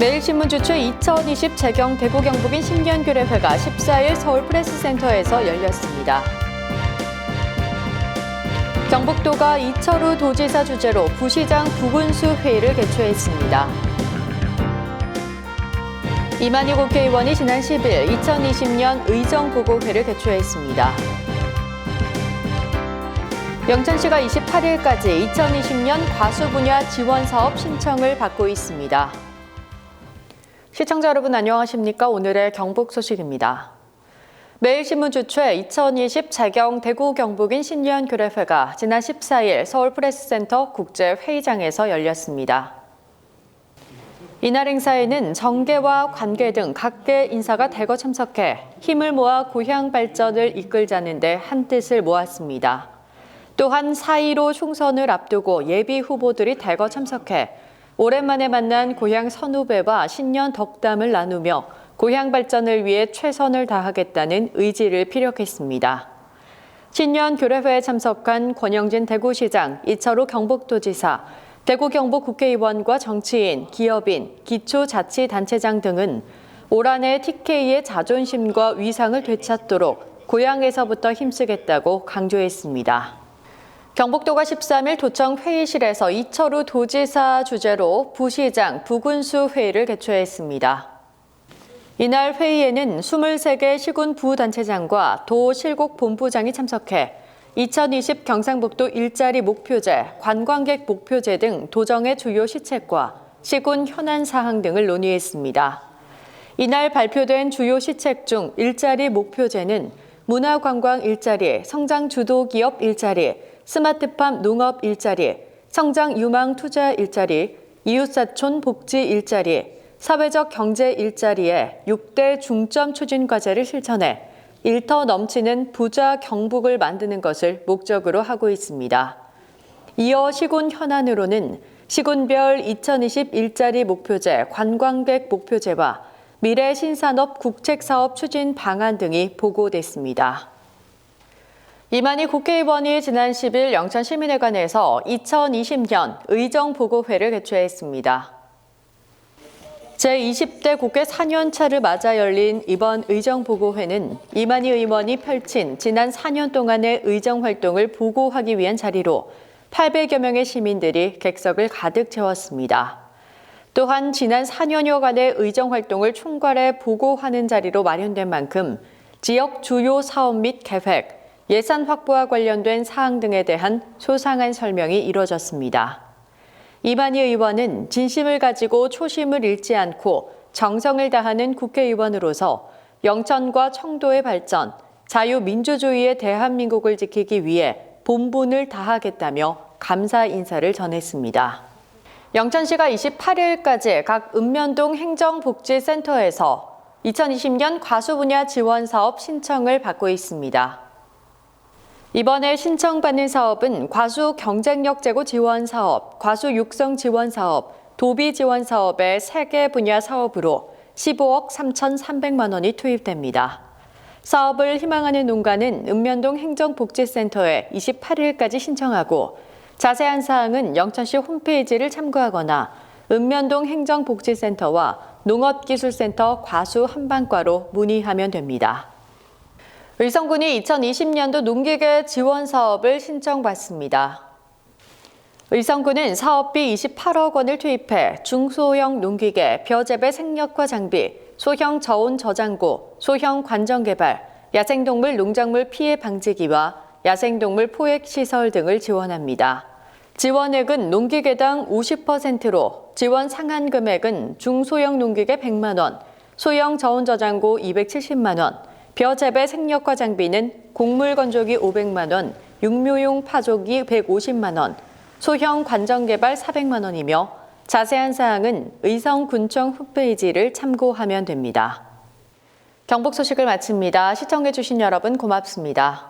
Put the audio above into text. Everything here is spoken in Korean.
매일신문 주최 2020 재경 대구 경북인 신년교례회가 14일 서울 프레스센터에서 열렸습니다. 경북도가 이철우 도지사 주재로 부시장 부군수 회의를 개최했습니다. 이만희 국회의원이 지난 10일 2020년 의정보고회를 개최했습니다. 영천시가 28일까지 2020년 과수 분야 지원 사업 신청을 받고 있습니다. 시청자 여러분 안녕하십니까? 오늘의 경북 소식입니다. 매일신문 주최 2020 재경 대구 경북인 신년 교례회가 지난 14일 서울 프레스센터 국제회의장에서 열렸습니다. 이날 행사에는 정계와 관계 등 각계 인사가 대거 참석해 힘을 모아 고향 발전을 이끌자는 데 한 뜻을 모았습니다. 또한 4.15 총선을 앞두고 예비 후보들이 대거 참석해 오랜만에 만난 고향 선후배와 신년 덕담을 나누며 고향 발전을 위해 최선을 다하겠다는 의지를 피력했습니다. 신년 교례회에 참석한 권영진 대구시장, 이철우 경북도지사, 대구 경북 국회의원과 정치인, 기업인, 기초자치단체장 등은 올 한해 TK의 자존심과 위상을 되찾도록 고향에서부터 힘쓰겠다고 강조했습니다. 경북도가 13일 도청 회의실에서 이철우 도지사 주재로 부시장 부군수 회의를 개최했습니다. 이날 회의에는 23개 시군 부단체장과 도 실곡 본부장이 참석해 2020 경상북도 일자리 목표제, 관광객 목표제 등 도정의 주요 시책과 시군 현안 사항 등을 논의했습니다. 이날 발표된 주요 시책 중 일자리 목표제는 문화관광 일자리, 성장 주도 기업 일자리, 스마트팜 농업 일자리, 성장 유망 투자 일자리, 이웃사촌 복지 일자리, 사회적 경제 일자리에 6대 중점 추진 과제를 실천해 일터 넘치는 부자 경북을 만드는 것을 목적으로 하고 있습니다. 이어 시군 현안으로는 시군별 2020 일자리 목표제, 관광객 목표제와 미래 신산업 국책사업 추진 방안 등이 보고됐습니다. 이만희 국회의원이 지난 10일 영천 시민회관에서 2020년 의정보고회를 개최했습니다. 제20대 국회 4년차를 맞아 열린 이번 의정보고회는 이만희 의원이 펼친 지난 4년 동안의 의정활동을 보고하기 위한 자리로 800여 명의 시민들이 객석을 가득 채웠습니다. 또한 지난 4년여간의 의정활동을 총괄해 보고하는 자리로 마련된 만큼 지역 주요 사업 및 계획, 예산 확보와 관련된 사항 등에 대한 소상한 설명이 이뤄졌습니다. 이만희 의원은 진심을 가지고 초심을 잃지 않고 정성을 다하는 국회의원으로서 영천과 청도의 발전, 자유민주주의의 대한민국을 지키기 위해 본분을 다하겠다며 감사 인사를 전했습니다. 영천시가 28일까지 각 읍면동 행정복지센터에서 2020년 과수 분야 지원 사업 신청을 받고 있습니다. 이번에 신청받는 사업은 과수 경쟁력 제고 지원 사업, 과수 육성 지원 사업, 도비 지원 사업의 3개 분야 사업으로 15억 3,300만 원이 투입됩니다. 사업을 희망하는 농가는 읍면동 행정복지센터에 28일까지 신청하고 자세한 사항은 영천시 홈페이지를 참고하거나 읍면동 행정복지센터와 농업기술센터 과수 한방과로 문의하면 됩니다. 의성군이 2020년도 농기계 지원 사업을 신청받습니다. 의성군은 사업비 28억 원을 투입해 중소형 농기계, 벼재배 생력화 장비, 소형 저온 저장고, 소형 관정 개발, 야생동물 농작물 피해 방지기와 야생동물 포획 시설 등을 지원합니다. 지원액은 농기계당 50%로 지원 상한 금액은 중소형 농기계 100만 원, 소형 저온 저장고 270만 원, 벼재배 생력화 장비는 곡물 건조기 500만 원, 육묘용 파조기 150만 원, 소형 관정 개발 400만 원이며 자세한 사항은 의성군청 홈페이지를 참고하면 됩니다. 경북 소식을 마칩니다. 시청해주신 여러분 고맙습니다.